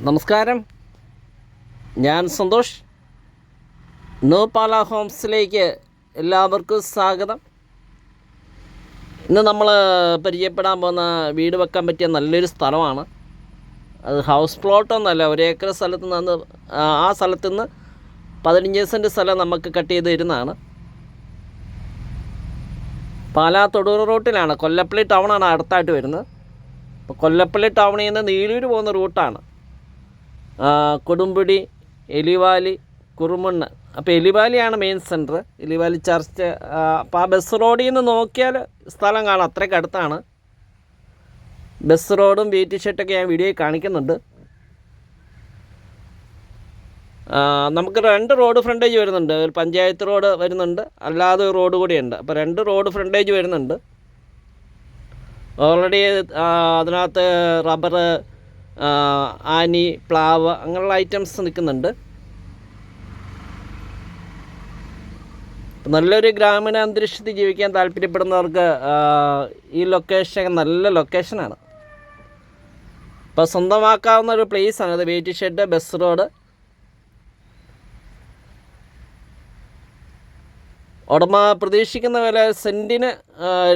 നമസ്കാരം. ഞാൻ സന്തോഷ്. നോപാല ഹോംസിലേക്ക് എല്ലാവർക്കും സ്വാഗതം. ഇന്ന് നമ്മൾ പരിചയപ്പെടാൻ പോകുന്ന വീട് വെക്കാൻ പറ്റിയ നല്ലൊരു സ്ഥലമാണ്. അത് ഹൗസ് പ്ലോട്ടൊന്നുമല്ല ഒരു ഏക്കർ സ്ഥലത്ത് നിന്ന് ആ സ്ഥലത്ത് നിന്ന് പതിനഞ്ച് സെന്റ് സ്ഥലം നമുക്ക് കട്ട് ചെയ്ത് തരുന്നതാണ്. പാലാ തൊടൂർ റൂട്ടിലാണ്. കൊല്ലപ്പള്ളി ടൗണാണ് അടുത്തായിട്ട് വരുന്നത്. അപ്പോൾ കൊല്ലപ്പള്ളി ടൗണിൽ നിന്ന് നീലൂർ പോകുന്ന റൂട്ടാണ്. കൊടുമ്പുടി എലിവാലി കുറുമണ്ണ്. അപ്പോൾ എലിവാലിയാണ് മെയിൻ സെന്റർ എലിവാലി ചർച്ച് അപ്പോൾ ആ ബസ് റോഡിൽ നിന്ന് നോക്കിയാൽ സ്ഥലം കാണാം. അത്രയ്ക്ക് അടുത്താണ്. ബസ് റോഡും ബി ടി ഷർട്ടൊക്കെ ഞാൻ വീഡിയോയിൽ കാണിക്കുന്നുണ്ട്. നമുക്ക് രണ്ട് റോഡ് ഫ്രണ്ടേജ് വരുന്നുണ്ട്. ഒരു പഞ്ചായത്ത് റോഡ് വരുന്നുണ്ട്. അല്ലാതെ ഒരു റോഡ് കൂടിയുണ്ട്. അപ്പോൾ രണ്ട് റോഡ് ഫ്രണ്ടേജ് വരുന്നുണ്ട്. ഓൾറെഡി അതിനകത്ത് റബ്ബർ ആനി പ്ലാവ് അങ്ങനെയുള്ള ഐറ്റംസ് നിൽക്കുന്നുണ്ട്. നല്ലൊരു ഗ്രാമീണ അന്തരീക്ഷത്തിൽ ജീവിക്കാൻ താല്പര്യപ്പെടുന്നവർക്ക് ഈ ലൊക്കേഷൻ നല്ല ലൊക്കേഷനാണ് ഇപ്പോൾ സ്വന്തമാക്കാവുന്ന ഒരു പ്ലേസാണ് ഇത് വെയിറ്റ് ഷെഡ് ബസ് റോഡ് ഉടമ പ്രതീക്ഷിക്കുന്ന വില സെന്റിന്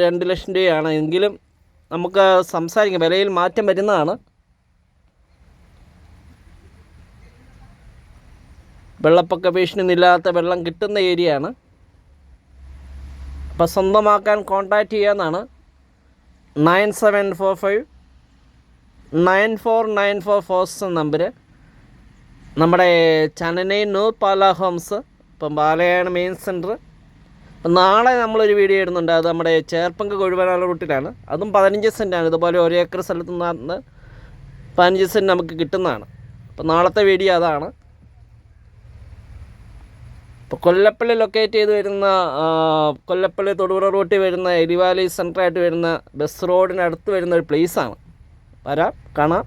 രണ്ട് ലക്ഷം രൂപയാണ്. എങ്കിലും നമുക്ക് സംസാരിക്കാം. വിലയിൽ മാറ്റം വരുന്നതാണ്. വെള്ളപ്പൊക്ക ഭീഷണി ഭീഷണിയൊന്നുമില്ലാത്ത വെള്ളം കിട്ടുന്ന ഏരിയയാണ്. അപ്പോൾ സ്വന്തമാക്കാൻ കോൺടാക്റ്റ് ചെയ്യാമെന്നാണ് nine seven four five nine four nine four four number നമ്മുടെ ചനനൈ നൂർ പാല ഹോംസ് ഇപ്പം പാലയാണ് മെയിൻ സെന്റർ അപ്പം നാളെ നമ്മളൊരു വീഡിയോ ഇടുന്നുണ്ട്. അത് നമ്മുടെ ചേർപ്പങ്ക് കൊഴുവനാള റൂട്ടിലാണ് അതും പതിനഞ്ച് സെന്റാണ് ഇതുപോലെ ഒരു ഏക്കർ സ്ഥലത്ത് നിന്ന് പതിനഞ്ച് സെന്റ് നമുക്ക് കിട്ടുന്നതാണ്. അപ്പം നാളത്തെ വീഡിയോ അതാണ്. ഇപ്പോൾ കൊല്ലപ്പള്ളി ലൊക്കേറ്റ് ചെയ്ത് വരുന്ന കൊല്ലപ്പള്ളി തൊടുപുഴ റൂട്ടിൽ വരുന്ന എരിവാലി സെന്ററായിട്ട് വരുന്ന ബസ് റോഡിനടുത്ത് വരുന്ന ഒരു പ്ലേസാണ് വരാം കാണാം.